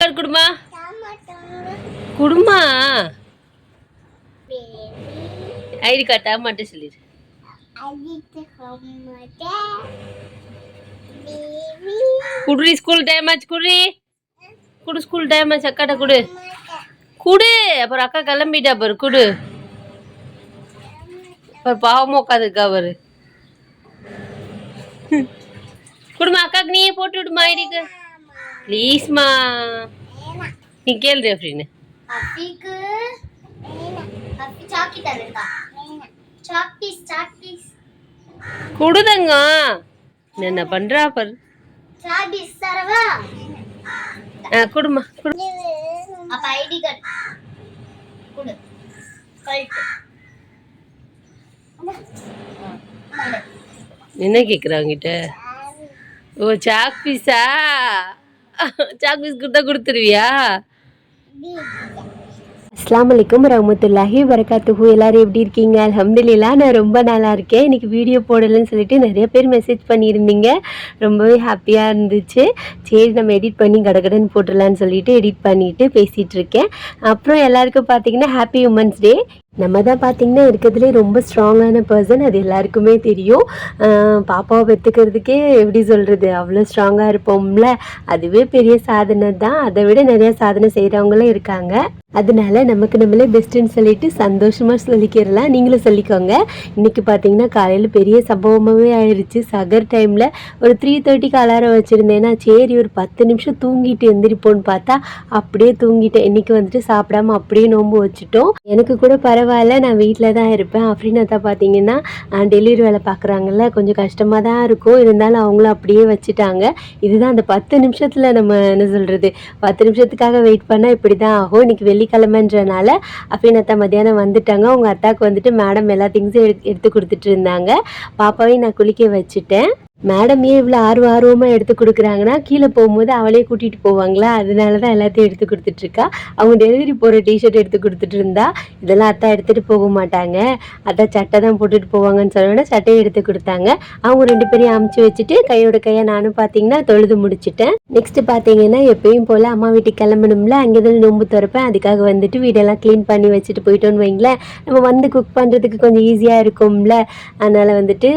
குடுமா? குடுமா? ID card மட்டும் சொல்லிடு குடுறி ஸ்கூல் டைம் ஆச்சு குடுறி குடு ஸ்கூல் டைம் ஆச்சு அக்காட்ட குடு. குடு. அப்புறம் அக்கா கிளம்பிட்டா பாரு குடு. அப்புறம் பாவமா உட்காந்துருக்கா பாரு. குடுமா அக்காக்கு நீயே போட்டு விடுமா ஐடிக்கு. தரேன்டா சாக் பீஸ் சாக் பீஸ் குடுதங்க. என்ன பண்றா பாரு. ஆ, குடுமா. குடு. அப்ப ஐடி கார்டு குடு. கழட்டு என்ன கேக்குறாங்கிட்ட ஓ சாக் பீஸா சாக் பிஸ்கட் தான் கொடுத்துருவியா அஸ்லாம் வலைக்கம் ரஹமத்துல்லாஹி வரகாத்துஹு எல்லாரும் எப்படி இருக்கீங்க? அல்ஹம்துலில்லாஹ் நான் ரொம்ப நல்லா இருக்கேன். இன்றைக்கி வீடியோ போடலன்னு சொல்லிட்டு நிறைய பேர் மெசேஜ் பண்ணியிருந்தீங்க. ரொம்பவே ஹாப்பியாக இருந்துச்சு. சரி நம்ம எடிட் பண்ணி கடகடன்னு போட்டுடலான்னு சொல்லிட்டு எடிட் பண்ணிவிட்டு பேசிகிட்டு இருக்கேன். அப்புறம் எல்லாருக்கும் பார்த்தீங்கன்னா ஹாப்பி உமன்ஸ் டே நம்ம தான் பார்த்தீங்கன்னா இருக்கிறதுலே ரொம்ப ஸ்ட்ராங்கான பர்சன் அது எல்லாருக்குமே தெரியும். பாப்பாவை பெற்றுக்கிறதுக்கே எப்படி சொல்கிறது அவ்வளோ ஸ்ட்ராங்காக இருப்போம்ல. அதுவே பெரிய சாதனை தான். அதை விட நிறையா சாதனை செய்கிறவங்களும் இருக்காங்க. அதனால நமக்கு நம்மளே பெஸ்ட்டுன்னு சொல்லிட்டு சந்தோஷமாக சொல்லிக்கிறலாம். நீங்களும் சொல்லிக்கோங்க. இன்றைக்கி பார்த்தீங்கன்னா காலையில் பெரிய சம்பவமாகவே ஆயிடுச்சு சகர் டைமில் ஒரு த்ரீ தேர்ட்டிக்கு அலாரம் வச்சுருந்தேன்னா சரி ஒரு பத்து நிமிஷம் தூங்கிட்டு எந்திரிப்போன்னு பார்த்தா அப்படியே தூங்கிட்டேன். இன்றைக்கி வந்துட்டு சாப்பிடாம அப்படியே நோம்பு வச்சுட்டோம். எனக்கு கூட பரவாயில்ல. நான் வீட்டில் தான் இருப்பேன். அப்படின்னு தான் பார்த்தீங்கன்னா டெலிவரி வேலை பார்க்குறாங்கல்ல கொஞ்சம் கஷ்டமாக தான் இருக்கும். இருந்தாலும் அவங்களும் அப்படியே வச்சுட்டாங்க. இதுதான் அந்த பத்து நிமிஷத்தில் நம்ம என்ன சொல்கிறது பத்து நிமிஷத்துக்காக வெயிட் பண்ணால் இப்படி தான் ஆகும். இன்றைக்கி வெள்ளிக்கிழமைன்றனால அஃபினத்தா மத்தியானம் வந்துட்டாங்க. அவங்க அத்தாவுக்கு வந்துட்டு மேடம் எல்லா திங்ஸும் எடுத்து எடுத்து கொடுத்துட்டு இருந்தாங்க. பாப்பாவையும் நான் குளிக்க வச்சுட்டேன். மேடம் ஏன் இவ்வளோ ஆர்வம் ஆர்வமாக எடுத்து கொடுக்குறாங்கன்னா கீழே போகும்போது அவளே கூட்டிகிட்டு போவாங்களா? அதனால தான் எல்லாத்தையும் எடுத்து கொடுத்துட்ருக்கா அவங்க டெலிவரி போகிற டிஷர்ட் எடுத்து கொடுத்துட்டு இருந்தா இதெல்லாம் அத்தா எடுத்துகிட்டு போக மாட்டாங்க. அத்தா சட்டை தான் போட்டுட்டு போவாங்கன்னு சொன்னோட சட்டையை எடுத்து கொடுத்தாங்க. அவங்க ரெண்டு பேரையும் அமுச்சு வச்சுட்டு கையோட கையை நானும் பார்த்தீங்கன்னா தொழுது முடிச்சிட்டேன். நெக்ஸ்ட் பார்த்தீங்கன்னா எப்பயும் போல் அம்மா வீட்டுக்கு கிளம்பணும்ல அங்கே தான் நோம்பு திறப்பேன். அதுக்காக வந்துட்டு வீடெல்லாம் க்ளீன் பண்ணி வச்சுட்டு போயிட்டோன்னு வைங்களேன். நம்ம வந்து குக் பண்ணுறதுக்கு கொஞ்சம் ஈஸியாக இருக்கும்ல. அதனால் வந்துட்டு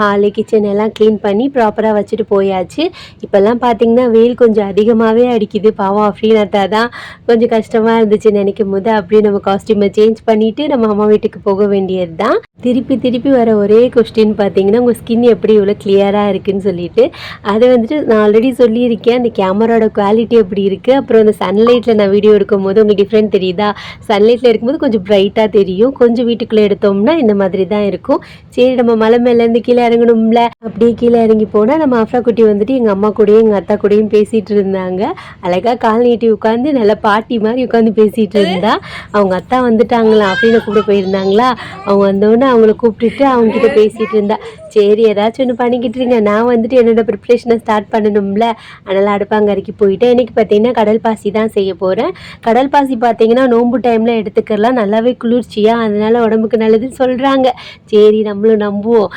ஹாலு கிச்சன் எல்லாம் க்ளீன் பண்ணி பண்ணி ப்ராப்பராக வச்சுட்டு போயாச்சு. இப்போல்லாம் பார்த்தீங்கன்னா வெயில் கொஞ்சம் அதிகமாகவே அடிக்குது. பாவம் அப்படின்னாத்தா தான் கொஞ்சம் கஷ்டமாக இருந்துச்சு நினைக்கும் போது அப்படியே நம்ம காஸ்டியூமை சேஞ்ச் பண்ணிவிட்டு நம்ம அம்மா வீட்டுக்கு போக வேண்டியது தான். திருப்பி திருப்பி வர ஒரே கொஸ்டின் பார்த்தீங்கன்னா உங்கள் ஸ்கின் எப்படி இவ்வளோ கிளியராக இருக்குன்னு சொல்லிட்டு. அதை வந்துட்டு நான் ஆல்ரெடி சொல்லியிருக்கேன். அந்த கேமராவோட குவாலிட்டி எப்படி இருக்குது அப்புறம் அந்த சன்லைட்டில் நான் வீடியோ எடுக்கும் போது உங்களுக்கு டிஃப்ரெண்ட் தெரியுதா? சன்லைட்டில் இருக்கும்போது கொஞ்சம் பிரைட்டாக தெரியும். கொஞ்சம் வீட்டுக்குள்ளே எடுத்தோம்னா இந்த மாதிரி தான் இருக்கும். சரி நம்ம மலை மேலேருந்து கீழே இறங்கணும்ல. அப்படியே கீழே இறங்கி போனால் நம்ம அஃப்ரா குட்டி வந்துட்டு எங்கள் அம்மா கூடயும் எங்கள் அத்தா கூடயும் பேசிகிட்டு இருந்தாங்க. அழகாக கால் நீட்டி உட்காந்து நல்ல பாட்டி மாதிரி உட்காந்து பேசிகிட்டு இருந்தா. அவங்க அத்தா வந்துட்டாங்களா அப்படின்னு கூப்பிட போயிருந்தாங்களா? அவங்க வந்தோடனே அவங்கள கூப்பிட்டுட்டு அவங்ககிட்ட பேசிகிட்டு இருந்தா. சரி ஏதாச்சும் ஒன்று பண்ணிக்கிட்டு இருங்க. நான் வந்துட்டு என்னோட ப்ரிப்ரேஷனை ஸ்டார்ட் பண்ணணும்ல. அதனால் அடுப்பாங்கரைக்கு போயிட்டேன். இன்னைக்கு பார்த்தீங்கன்னா கடல் பாசி தான் செய்ய போகிறேன் கடல் பாசி பார்த்தீங்கன்னா நோம்பு டைமில் எடுத்துக்கலாம். நல்லாவே குளிர்ச்சியாக அதனால் உடம்புக்கு நல்லதுன்னு சொல்கிறாங்க சரி நம்மளும் நம்புவோம்.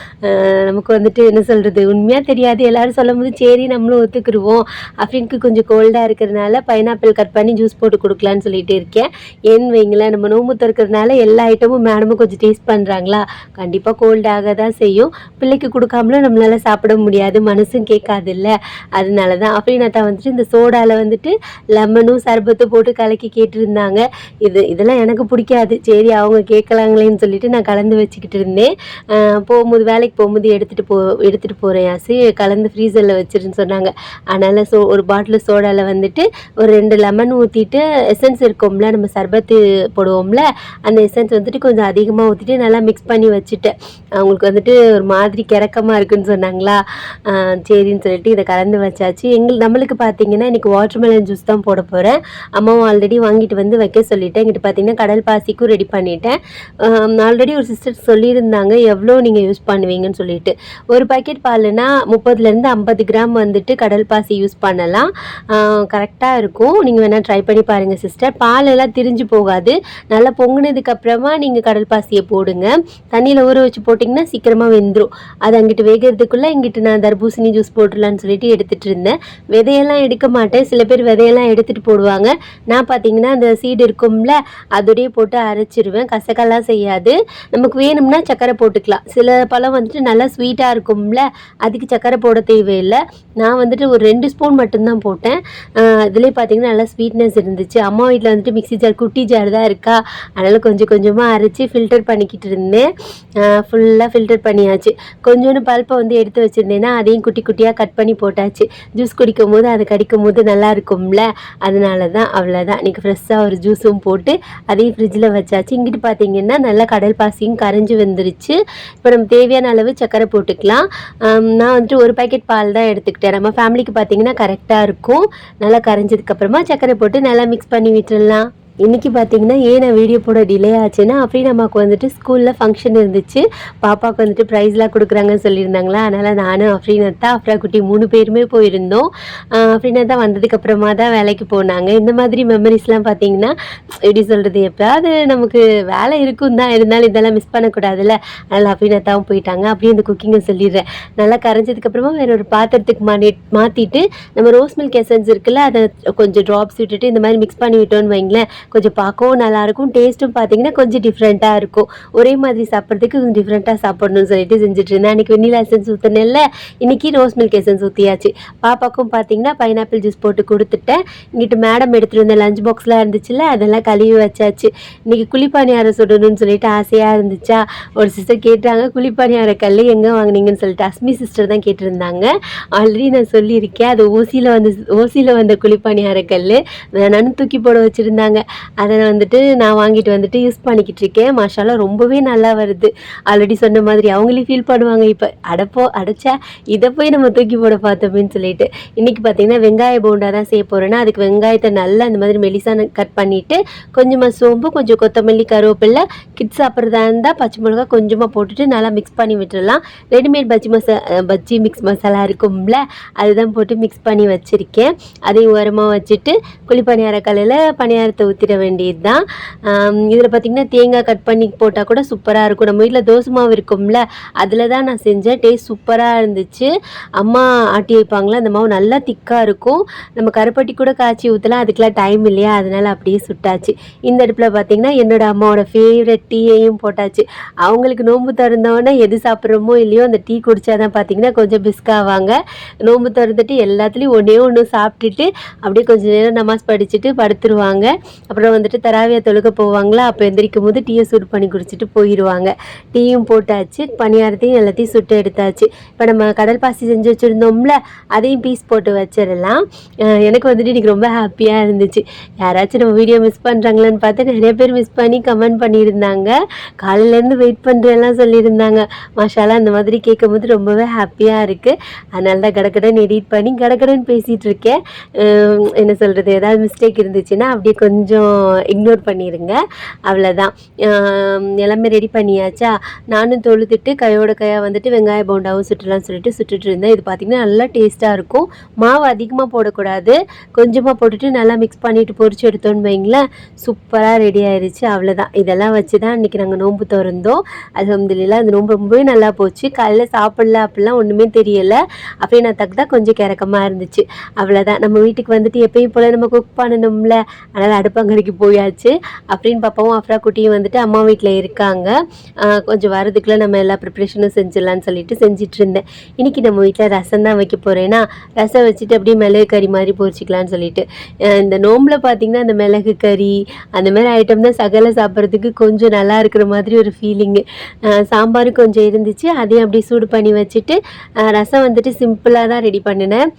நமக்கு வந்துட்டு என்ன சொல்கிறது உண்மையாக தெரியாது. எல்லோரும் சொல்லும் போது சரி நம்மளும் ஒத்துக்குருவோம். அப்படின்னு கொஞ்சம் கோல்டாக இருக்கிறதுனால பைனாப்பிள் கட் பண்ணி ஜூஸ் போட்டு கொடுக்கலான்னு சொல்லிட்டு இருக்கேன். ஏன்னு வைங்களேன் நம்ம நோம்பு திறக்கிறதுனால எல்லா ஐட்டமும் மேடமும் கொஞ்சம் டேஸ்ட் பண்ணுறாங்களா கண்டிப்பாக கோல்டாக தான் செய்யும். பிள்ளைக்கு கொடுக்காமலும் நம்மளால சாப்பிட முடியாது மனசும் கேட்காதுல்ல. அதனால தான் அப்படின்னு தான் வந்துட்டு இந்த சோடாவில் வந்துட்டு லெமனும் சர்பத்தும் போட்டு கலக்கி கேட்டிருந்தாங்க. இது இதெல்லாம் எனக்கு பிடிக்காது. சரி அவங்க கேட்கலாங்களேன்னு சொல்லிட்டு நான் கலந்து வச்சுக்கிட்டு இருந்தேன். போகும்போது வேலைக்கு போகும்போது எடுத்துகிட்டு போ எடுத்துகிட்டு போகிறேன் ஆசி. கலந்து ஃப்ரீசரில் வச்சிருன்னு சொன்னாங்க. அதனால் சோ ஒரு பாட்டில் சோடாவில் வந்துட்டு ஒரு ரெண்டு லெமன் ஊற்றிட்டு எசன்ஸ் இருக்கும்ல நம்ம சர்பத்து போடுவோம்ல அந்த எசன்ஸ் வந்துட்டு கொஞ்சம் அதிகமாக ஊற்றிட்டு நல்லா மிக்ஸ் பண்ணி வச்சுட்டேன். அவங்களுக்கு வந்துட்டு ஒரு மாதிரி கிறக்கமாக இருக்குன்னு சொன்னாங்களா? சரின்னு சொல்லிட்டு இதை கலந்து வச்சாச்சு. எங்கள் நம்மளுக்கு பார்த்தீங்கன்னா இன்றைக்கி வாட்டர்மெலன் ஜூஸ் தான் போட போகிறேன் அம்மாவும் ஆல்ரெடி வாங்கிட்டு வந்து வைக்க சொல்லிட்டேன். இங்கிட்டு பார்த்தீங்கன்னா கடல் பாசிக்கும் ரெடி பண்ணிட்டேன். ஆல்ரெடி ஒரு சிஸ்டர் சொல்லியிருந்தாங்க எவ்வளோ நீங்கள் யூஸ் பண்ணுவீங்கன்னு சொல்லிட்டு. ஒரு பாக்கெட் பால்னா முப்பதுலேருந்து ஐம்பது கிராம் வந்துட்டு கடல் பாசி யூஸ் பண்ணலாம். கரெக்டாக இருக்கும். நீங்கள் வேணால் ட்ரை பண்ணி பாருங்கள் சிஸ்டர் பால் எல்லாம் திரிஞ்சு போகாது. நல்லா பொங்கினதுக்கப்புறமா நீங்கள் கடல் பாசியை போடுங்க. தண்ணியில் ஊற வச்சு போட்டிங்கன்னா சீக்கிரமாக வெந்துடும் அது அங்கிட்டு வேகிறதுக்குள்ளே இங்கிட்டு நான் தர்பூசணி ஜூஸ் போட்டுடலான்னு சொல்லிட்டு எடுத்துகிட்டு இருந்தேன். விதையெல்லாம் எடுக்க மாட்டேன். சில பேர் விதையெல்லாம் எடுத்துகிட்டு போடுவாங்க. நான் பார்த்தீங்கன்னா அந்த சீடு இருக்கும்ல அதோடய போட்டு அரைச்சிருவேன். கசக்கெல்லாம் செய்யாது. நமக்கு வேணும்னா சக்கரை போட்டுக்கலாம். சில பழம் வந்துட்டு நல்லா ஸ்வீட்டாக இருக்கும்ல அதுக்கு சக்கரை போட தேவையில்லை. நான் வந்துட்டு ஒரு ரெண்டு ஸ்பூன் மட்டும்தான் போட்டேன். இதுலேயே பார்த்தீங்கன்னா நல்லா ஸ்வீட்னஸ் இருந்துச்சு. அம்மா வீட்டில் வந்துட்டு மிக்சி ஜார் குட்டி ஜார் தான் இருக்கா. அதனால் கொஞ்சம் கொஞ்சமாக அரைச்சி ஃபில்டர் பண்ணிக்கிட்டு இருந்தேன். ஃபுல்லாக ஃபில்டர் பண்ணியாச்சு. கொஞ்சோண்டு பல்ப்பை வந்து எடுத்து வச்சுருந்தேன்னா அதையும் குட்டி குட்டியாக கட் பண்ணி போட்டாச்சு. ஜூஸ் குடிக்கும் போது அதை கடிக்கும் போது நல்லா இருக்கும்ல? அதனால தான் அவ்வளோதான் இன்றைக்கி ஃப்ரெஷ்ஷாக ஒரு ஜூஸும் போட்டு அதையும் ஃப்ரிட்ஜில் வச்சாச்சு. இங்கிட்டு பார்த்தீங்கன்னா நல்லா கடல் பாசியும் கரைஞ்சி வந்துருச்சு. இப்போ நம்ம தேவையான அளவு சக்கரை போட்டுக்கலாம். நான் வந்துட்டு ஒரு பேக்கெட் பால் தான் எடுத்துக்கிட்டேன். நம்ம ஃபேமிலிக்கு பார்த்தீங்கன்னா கரெக்டாக இருக்கும். நல்லா கரைஞ்சதுக்கப்புறமா சக்கரை போட்டு நல்லா மிக்ஸ் பண்ணி விட்டுடலாம் இன்றைக்கி பார்த்தீங்கன்னா ஏன் நான் வீடியோ போட டிலே ஆச்சுன்னா அப்படியே அம்மாவுக்கு வந்துட்டு ஸ்கூலில் ஃபங்க்ஷன் இருந்துச்சு. பாப்பாவுக்கு வந்துட்டு ப்ரைஸ்லாம் கொடுக்குறாங்கன்னு சொல்லியிருந்தாங்களா? அதனால் நானும் அஃப்ரீன் அஃப்ரா குட்டி மூணு பேருமே போயிருந்தோம். ஆஹ் தான் வந்ததுக்கப்புறமா தான் வேலைக்கு போனாங்க. இந்த மாதிரி மெமரிஸ்லாம் பார்த்தீங்கன்னா எப்படி சொல்கிறது எப்போயாவது நமக்கு வேலை இருக்கும் தான். இருந்தாலும் இதெல்லாம் மிஸ் பண்ணக்கூடாதுல்ல. அதனால் அஃப்ரீன் போயிட்டாங்க. அப்படியே இந்த குக்கிங்கை சொல்லிடுறேன். நல்லா கரைஞ்சதுக்கப்புறமா வேற ஒரு பாத்திரத்துக்கு மாட்டி மாற்றிட்டு நம்ம ரோஸ் மில்க் எசன்ஸ் இருக்குல்ல அதை கொஞ்சம் ட்ராப்ஸ் விட்டுட்டு இந்த மாதிரி மிக்ஸ் பண்ணி விட்டோன்னு வைங்களேன். கொஞ்சம் பார்க்கவும் நல்லாயிருக்கும். டேஸ்ட்டும் பார்த்தீங்கன்னா கொஞ்சம் டிஃப்ரெண்ட்டாக இருக்கும். ஒரே மாதிரி சாப்பிட்றதுக்கு கொஞ்சம் டிஃப்ரெண்ட்டாக சாப்பிடணும்னு சொல்லிட்டு செஞ்சுட்டு இருந்தேன் அன்றைக்கி வெண்ணிலா எசன்ஸ் ஊற்றினேன்ல இன்னைக்கு ரோஸ் மில்க் எசன்ஸ் ஊற்றியாச்சு பாப்பாக்கும் பார்த்தீங்கன்னா பைனாப்பிள் ஜூஸ் போட்டு கொடுத்துட்டேன். இங்கிட்டு மேடம் எடுத்துகிட்டு வந்த லஞ்ச் பாக்ஸ்லாம் இருந்துச்சுல்ல அதெல்லாம் கழுவி வச்சாச்சு. இன்றைக்கி குளிப்பானியாரம் சுடணும்னு சொல்லிட்டு ஆசையாக இருந்துச்சா? ஒரு சிஸ்டர் கேட்டாங்க குளிப்பானியார கல் எங்கே வாங்குனீங்கன்னு சொல்லிட்டு. அஸ்மி சிஸ்டர் தான் கேட்டிருந்தாங்க. ஆல்ரெடி நான் சொல்லியிருக்கேன் அது ஓசியில் வந்து ஓசியில் வந்த குளிப்பானியார கல் நானும் தூக்கி போட வச்சுருந்தாங்க. அதை வந்துட்டு நான் வாங்கிட்டு வந்துட்டு யூஸ் பண்ணிக்கிட்டு இருக்கேன் மாஷாலாம் ரொம்பவே நல்லா வருது. ஆல்ரெடி சொன்ன மாதிரி அவங்களே ஃபீல் பண்ணுவாங்க. இப்போ அடப்போ அடைச்சா இதை போய் நம்ம தூக்கி போட பார்த்தோமேன்னு சொல்லிட்டு. இன்றைக்கி பார்த்தீங்கன்னா வெங்காய போண்டா தான் செய்ய போகிறேன்னா அதுக்கு வெங்காயத்தை நல்லா அந்த மாதிரி மெலிசான கட் பண்ணிவிட்டு கொஞ்சமாக சோம்பு கொஞ்சம் கொத்தமல்லி கருவேப்பில்லை கிட்ஸ் சாப்பிட்றதா இருந்தால் பச்சை மிளகா கொஞ்சமாக போட்டுட்டு நல்லா மிக்ஸ் பண்ணி விட்டுடலாம் ரெடிமேட் பஜ்ஜி மசா பஜ்ஜி மிக்ஸ் மசாலா இருக்கும்ல அதுதான் போட்டு மிக்ஸ் பண்ணி வச்சுருக்கேன். அதையும் உரமாக வச்சுட்டு குழி பணியார கல்லில் பணியாரத்தை ஊற்றி ஊற்றிட வேண்டியது தான் இதில் பார்த்திங்கன்னா தேங்காய் கட் பண்ணி போட்டால் கூட சூப்பராக இருக்கும். நம்ம வீட்டில் தோசை மாவு இருக்கும்ல அதில் தான் நான் செஞ்சேன். டேஸ்ட் சூப்பராக இருந்துச்சு. அம்மா ஆட்டி வைப்பாங்களா அந்த மாவு நல்லா திக்காக இருக்கும். நம்ம கருப்பட்டி கூட காய்ச்சி ஊற்றலாம் அதுக்கெலாம் டைம் இல்லையா? அதனால் அப்படியே சுட்டாச்சு. இந்த அடுப்பில் பார்த்திங்கன்னா என்னோட அம்மாவோட ஃபேவரட் டீயையும் போட்டாச்சு. அவங்களுக்கு நோன்பு திறந்தவொடனே எது சாப்பிட்றோமோ இல்லையோ அந்த டீ குடித்தா தான் பார்த்திங்கன்னா கொஞ்சம் பிஸ்காவாங்க நோம்பு திறந்துட்டு எல்லாத்துலேயும் ஒன்றே ஒன்று சாப்பிட்டுட்டு அப்படியே கொஞ்சம் நேரம் நமாஸ் படிச்சுட்டு படுத்துருவாங்க. அப்புறம் வந்துட்டு தராவியா தொழுக போவாங்களா? அப்போ எந்திரிக்கும் போது டீயை சூட் பண்ணி குடிச்சிட்டு போயிடுவாங்க டீயும் போட்டாச்சு பணியாரத்தையும் எல்லாத்தையும் சுட்டு எடுத்தாச்சு. இப்போ நம்ம கடல் பாசி செஞ்சு வச்சுருந்தோம்ல அதையும் பீஸ் போட்டு வச்சிடலாம். எனக்கு வந்துட்டு இன்றைக்கி ரொம்ப ஹாப்பியாக இருந்துச்சு. யாராச்சும் நம்ம வீடியோ மிஸ் பண்ணுறாங்களான்னு பார்த்து நிறைய பேர் மிஸ் பண்ணி கமெண்ட் பண்ணியிருந்தாங்க. காலையிலேருந்து வெயிட் பண்ணுறேன்லாம் சொல்லியிருந்தாங்க. மாஷாலாம் அந்த மாதிரி கேட்கும்போது ரொம்பவே ஹாப்பியாக இருக்குது அதனால தான் கடக்கடன் எடிட் பண்ணி கடக்கடன் பேசிகிட்டு இருக்கேன். என்ன சொல்கிறது ஏதாவது மிஸ்டேக் இருந்துச்சுன்னா அப்படியே கொஞ்சம் இக்னோர் பண்ணிடுங்க அவ்வளோதான் எல்லாமே ரெடி பண்ணியாச்சா? நானும் தொழுதுட்டு கையோட கையாக வந்துட்டு வெங்காய போண்டாவும் சுட்டுலாம்னு சொல்லிட்டு சுட்டுட்டு இருந்தேன். இது பார்த்திங்கன்னா நல்லா டேஸ்ட்டாக இருக்கும். மாவு அதிகமாக போடக்கூடாது. கொஞ்சமாக போட்டுட்டு நல்லா மிக்ஸ் பண்ணிட்டு பொறிச்சு எடுத்தோன்னு வைங்களேன். சூப்பராக ரெடி ஆயிடுச்சு அவ்வளோதான் இதெல்லாம் வச்சு தான் இன்றைக்கி நாங்கள் நோன்பு திறந்தோம். அல்ஹம்துலில்லாஹ் அந்த நோன்பு ரொம்பவே நல்லா போச்சு. காலையில் சாப்பிடல அப்படிலாம் ஒன்றுமே தெரியலை. அப்படியே நான் தக்கு கொஞ்சம் கிறக்கமாக இருந்துச்சு. அவ்வளோதான் நம்ம வீட்டுக்கு வந்துட்டு எப்பயும் போல் நம்ம குக் பண்ணணும்ல. அதனால் அடுப்பாங்க அடுப்பங்கரைக்கு போயாச்சு. அப்படின்னு பாப்பாவும் அஃப்ரா குட்டியும் வந்துட்டு அம்மா வீட்டில் இருக்காங்க. கொஞ்சம் வரதுக்குள்ளே நம்ம எல்லா ப்ரிப்ரேஷனும் செஞ்சிடலான்னு சொல்லிட்டு செஞ்சுட்டு இருந்தேன். இன்றைக்கி நம்ம வீட்டில் ரசம் தான் வைக்க போகிறேன்னா ரசம் வச்சுட்டு அப்படியே மிளகு கறி மாதிரி பொரிச்சிக்கலான்னு சொல்லிட்டு. இந்த நோம்பில் பார்த்தீங்கன்னா அந்த மிளகு கறி அந்த மாதிரி ஐட்டம் தான் சகல சாப்பிட்றதுக்கு கொஞ்சம் நல்லா இருக்கிற மாதிரி ஒரு ஃபீலிங்கு சாம்பார் கொஞ்சம் இருந்துச்சு. அதையும் அப்படியே சூடு பண்ணி வச்சுட்டு ரசம் வந்துட்டு சிம்பிளாக தான் ரெடி பண்ணினேன்.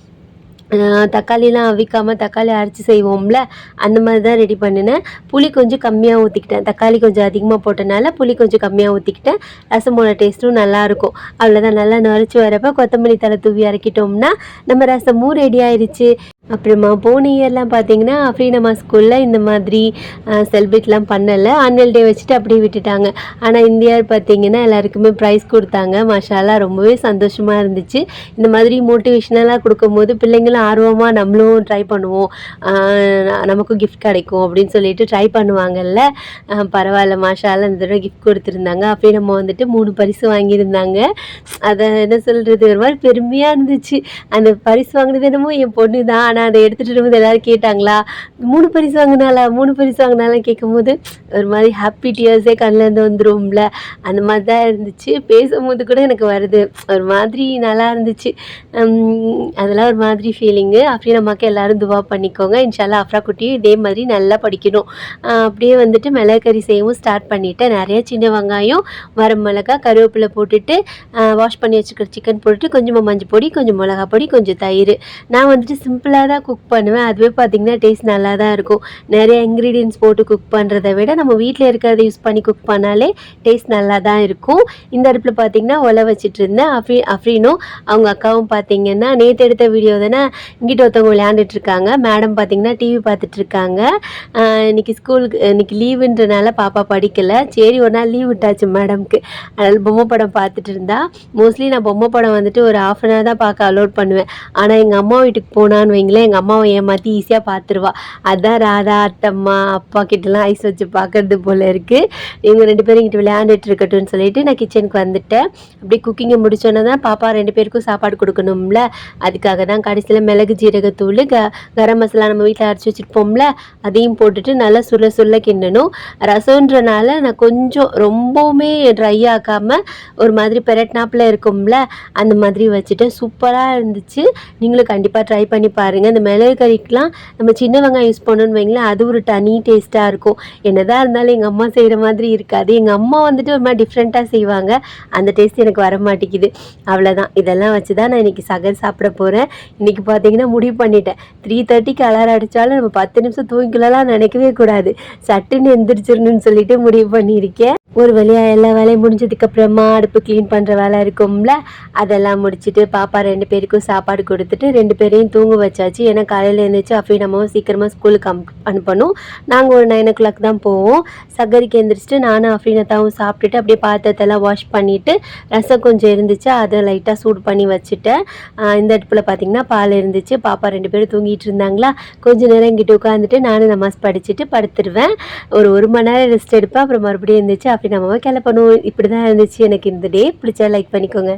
தக்காளிலாம் அவிக்காமல் தக்காளி அரைச்சி செய்வோம்ல அந்த மாதிரி தான் ரெடி பண்ணினேன். புளி கொஞ்சம் கம்மியாக ஊற்றிக்கிட்டேன் தக்காளி கொஞ்சம் அதிகமாக போட்டனால புளி கொஞ்சம் கம்மியாக ஊற்றிக்கிட்டேன் ரசமோட டேஸ்ட்டும் நல்லாயிருக்கும் அவ்வளோதான் நல்லா நுரைச்சி வரப்போ கொத்தமல்லி தலை தூவி இறக்கிட்டோம்னா நம்ம ரசமும் ரெடி ஆயிடுச்சு அப்புறமா போன இயர்லாம் பார்த்தீங்கன்னா அஃப்ரீனமா ஸ்கூலில் இந்த மாதிரி செலிப்ரேட்லாம் பண்ணலை. ஆனுவல் டே வச்சுட்டு அப்படியே விட்டுட்டாங்க. ஆனால் இந்த இயர் பார்த்தீங்கன்னா எல்லாருக்குமே ப்ரைஸ் கொடுத்தாங்க. மாஷாலாம் ரொம்பவே சந்தோஷமாக இருந்துச்சு. இந்த மாதிரி மோட்டிவேஷ்னலாக கொடுக்கும்போது பிள்ளைங்களும் ஆர்வமாக நம்மளும் ட்ரை பண்ணுவோம். நமக்கும் கிஃப்ட் கிடைக்கும் அப்படின்னு சொல்லிட்டு ட்ரை பண்ணுவாங்கல்ல. பரவாயில்ல மாஷாலா இந்த தடவை கிஃப்ட் கொடுத்துருந்தாங்க. அப்படியே நம்ம வந்துட்டு மூணு பரிசு வாங்கியிருந்தாங்க. அதை என்ன சொல்கிறது ஒரு மாதிரி பெருமையாக இருந்துச்சு. அந்த பரிசு வாங்கினது என்னமோ என் பொண்ணு தான் ஆனால் அதை எடுத்துகிட்டு வரும்போது எல்லாரும் கேட்டாங்களா மூணு பரிசு வாங்கினாலா மூணு பரிசு வாங்கினாலாம் கேட்கும்போது ஒரு மாதிரி ஹாப்பி டியர்ஸே கண்ணிலேருந்து வந்துரும்ல. அந்த மாதிரி தான் இருந்துச்சு. பேசும்போது கூட எனக்கு வருது. ஒரு மாதிரி நல்லா இருந்துச்சு. அதெல்லாம் ஒரு மாதிரி ஃபீலிங்கு அப்படியே நமக்கு எல்லோரும் துவா பண்ணிக்கோங்க. இன்ஷால்லா அஃப்ரா குட்டியும் இதே மாதிரி நல்லா படிக்கணும். அப்படியே வந்துட்டு மிளகறி செய்யவும் ஸ்டார்ட் பண்ணிட்டேன். நிறைய சின்ன வெங்காயம் வரமிளகா கருவேப்பிலை போட்டுட்டு வாஷ் பண்ணி வச்சுக்கிற சிக்கன் போட்டுட்டு கொஞ்சமாக மஞ்சள் பொடி கொஞ்சம் மிளகா பொடி கொஞ்சம் தயிர். நான் வந்துட்டு சிம்பிளாக தான் குக் பண்ணுவேன். அதுவே பார்த்திங்கன்னா டேஸ்ட் நல்லா தான் இருக்கும். நிறைய இன்க்ரீடியன்ஸ் போட்டு குக் பண்ணுறத விட நம்ம வீட்டில் இருக்கிறத யூஸ் பண்ணி குக் பண்ணாலே டேஸ்ட் நல்லா தான் இருக்கும். இந்த அடுப்பில் பார்த்திங்கன்னா ஒலை வச்சுட்டு இருந்தேன். அஃப்ரீ அஃப்ரீனும் அவங்க அக்காவும் பார்த்திங்கன்னா நேற்று எடுத்த வீடியோ தானே இங்கிட்ட ஒருத்தவங்க விளையாண்டுட்டு இருக்காங்க. மேடம் பார்த்திங்கன்னா டிவி பார்த்துட்டு இருக்காங்க. இன்னைக்கு ஸ்கூலுக்கு இன்னைக்கு லீவுன்றனால பாப்பா படிக்கலை. சரி ஒரு நாள் லீவ் விட்டாச்சு மேடம்க்கு அதனால் பொம்மை படம் பார்த்துட்டு இருந்தா. மோஸ்ட்லி நான் பொம்மை படம் வந்துட்டு ஒரு ஆஃப் அன் ஹவர் தான் பார்க்க அலோட் பண்ணுவேன். ஆனால் எங்கள் அம்மா வீட்டுக்கு போனான்னு வைங்களேன் எங்கள் அம்மாவை ஏமாற்றி ஈஸியாக பார்த்துருவா அதான் ராதா அத்தம்மா அப்பா கிட்டலாம் ஐஸ் வச்சு பார்க்கறது போல் இருக்குது இவங்க ரெண்டு பேரும் இங்கிட்ட விளையாண்டுட்டு இருக்கட்டும்னு சொல்லிட்டு நான் கிச்சனுக்கு வந்துட்டேன். அப்படியே குக்கிங்கை முடிச்சோன்னே தான் பாப்பா ரெண்டு பேருக்கும் சாப்பாடு கொடுக்கணும்ல. அதுக்காக தான் கடைசியில் மிளகு ஜீரகத்தூள் க கரம் மசாலா நம்ம வீட்டில் அரைச்சி வச்சுருப்போம்ல அதையும் போட்டுட்டு நல்லா சுருள சுருள கிண்டணும் ரசம்ன்றனால நான் கொஞ்சம் ரொம்பவுமே ட்ரை ஆக்காமல் ஒரு மாதிரி பெரட்னாப்பில் இருக்கும்ல அந்த மாதிரி வச்சுட்டு சூப்பராக இருந்துச்சு. நீங்களும் கண்டிப்பாக ட்ரை பண்ணி பாருங்கள் இந்த மிளகு கறிக்கெலாம் நம்ம சின்ன வெங்காயம் யூஸ் பண்ணோன்னு வைங்களேன் அது ஒரு தனி டேஸ்ட்டாக இருக்கும். என்னதான் இருந்தாலும் எங்கள் அம்மா செய்கிற மாதிரி இருக்காது. எங்கள் அம்மா வந்துட்டு ஒரு மாதிரி டிஃப்ரெண்ட்டாக செய்வாங்க. அந்த டேஸ்ட் எனக்கு வர மாட்டேங்குது. அவ்வளோதான் இதெல்லாம் வச்சு தான் நான் இன்றைக்கி சகர் சாப்பிட போகிறேன் இன்றைக்கி பார்த்தீங்கன்னா முடிவு பண்ணிட்டேன். த்ரீ தேர்ட்டிக்கு அலாரம் அடித்தாலும் நம்ம பத்து நிமிஷம் தூங்கிக்கலாம் நினைக்கவே கூடாது. சட்டுன்னு எந்திரிச்சிடணும்னு சொல்லிட்டு முடிவு பண்ணியிருக்கேன். ஒரு வழியாக எல்லா வேலையும் முடிஞ்சதுக்கப்புறமா அடுப்பு க்ளீன் பண்ணுற வேலை இருக்கும்ல? அதெல்லாம் முடிச்சுட்டு பாப்பா ரெண்டு பேருக்கும் சாப்பாடு கொடுத்துட்டு ரெண்டு பேரையும் தூங்க வச்சாச்சு. ஏன்னா காலையில் எழுந்திரிச்சு அப்படி நம்ம சீக்கிரமாக ஸ்கூலுக்கு அம் அனுப்பணும். நாங்கள் ஒரு நைன் ஓ கிளாக் தான் போவோம். சக்கரிக்கு எழுந்திரிச்சிட்டு நானும் அஃபீனத்தாவும் சாப்பிட்டுட்டு அப்படியே பாத்திரத்தெல்லாம் வாஷ் பண்ணிவிட்டு ரசம் கொஞ்சம் இருந்துச்சு. அதை லைட்டாக சூடு பண்ணி வச்சுட்டேன். இந்த அடுப்பில் பார்த்தீங்கன்னா பால் இருந்துச்சு. பாப்பா ரெண்டு பேரும் தூங்கிட்டு இருந்தாங்களா? கொஞ்ச நேரம் இங்கிட்டு உட்காந்துட்டு நானும் நமாஸ் படிச்சுட்டு படுத்துருவேன். ஒரு ஒரு மணி நேரம் ரெஸ்ட் எடுப்பேன். அப்புறம் மறுபடியும் எழுந்திரிச்சு அப்படி நம்ம கிளப்பணும். இப்படி தான் இருந்துச்சு. எனக்கு இந்த டே பிடிச்சா லைக் பண்ணிக்கோங்க.